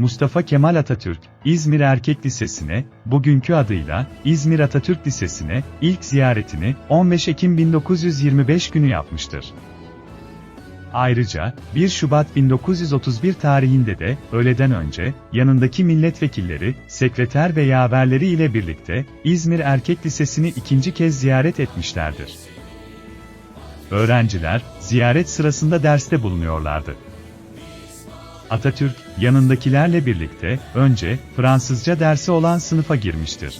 Mustafa Kemal Atatürk, İzmir Erkek Lisesi'ne, bugünkü adıyla İzmir Atatürk Lisesi'ne ilk ziyaretini 15 Ekim 1925 günü yapmıştır. Ayrıca 1 Şubat 1931 tarihinde de öğleden önce yanındaki milletvekilleri, sekreter ve yaverleri ile birlikte İzmir Erkek Lisesi'ni ikinci kez ziyaret etmişlerdir. Öğrenciler ziyaret sırasında derste bulunuyorlardı. Atatürk, yanındakilerle birlikte önce Fransızca dersi olan sınıfa girmiştir.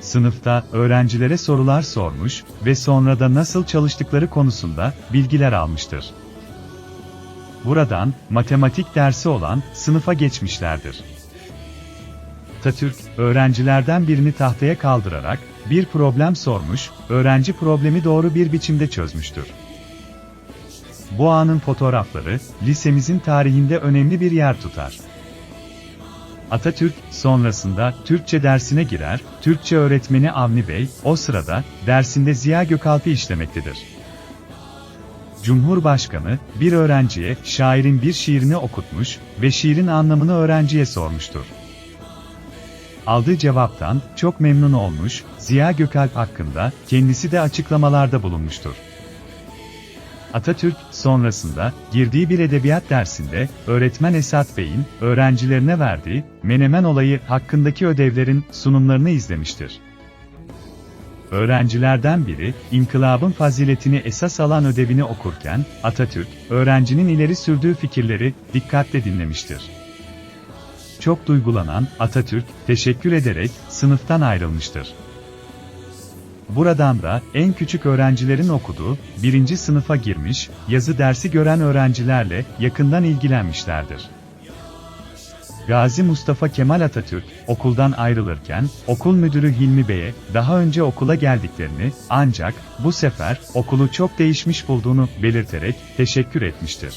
Sınıfta öğrencilere sorular sormuş ve sonra da nasıl çalıştıkları konusunda bilgiler almıştır. Buradan matematik dersi olan sınıfa geçmişlerdir. Atatürk, öğrencilerden birini tahtaya kaldırarak bir problem sormuş, öğrenci problemi doğru bir biçimde çözmüştür. Bu anın fotoğrafları, lisemizin tarihinde önemli bir yer tutar. Atatürk, sonrasında Türkçe dersine girer, Türkçe öğretmeni Avni Bey, o sırada, dersinde Ziya Gökalp'i işlemektedir. Cumhurbaşkanı, bir öğrenciye şairin bir şiirini okutmuş ve şiirin anlamını öğrenciye sormuştur. Aldığı cevaptan çok memnun olmuş, Ziya Gökalp hakkında kendisi de açıklamalarda bulunmuştur. Atatürk, sonrasında, girdiği bir edebiyat dersinde, öğretmen Esat Bey'in, öğrencilerine verdiği, Menemen olayı hakkındaki ödevlerin sunumlarını izlemiştir. Öğrencilerden biri, inkılabın faziletini esas alan ödevini okurken, Atatürk, öğrencinin ileri sürdüğü fikirleri dikkatle dinlemiştir. Çok duygulanan Atatürk, teşekkür ederek sınıftan ayrılmıştır. Buradan da en küçük öğrencilerin okuduğu birinci sınıfa girmiş, yazı dersi gören öğrencilerle yakından ilgilenmişlerdir. Gazi Mustafa Kemal Atatürk, okuldan ayrılırken, okul müdürü Hilmi Bey'e daha önce okula geldiklerini, ancak bu sefer okulu çok değişmiş bulduğunu belirterek teşekkür etmiştir.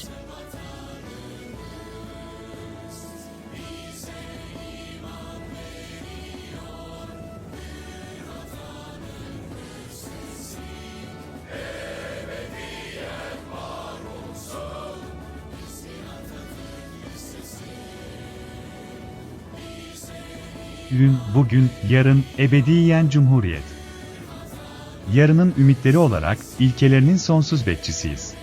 Dün, bugün, yarın, ebediyen cumhuriyet. Yarının ümitleri olarak, ilkelerinin sonsuz bekçisiyiz.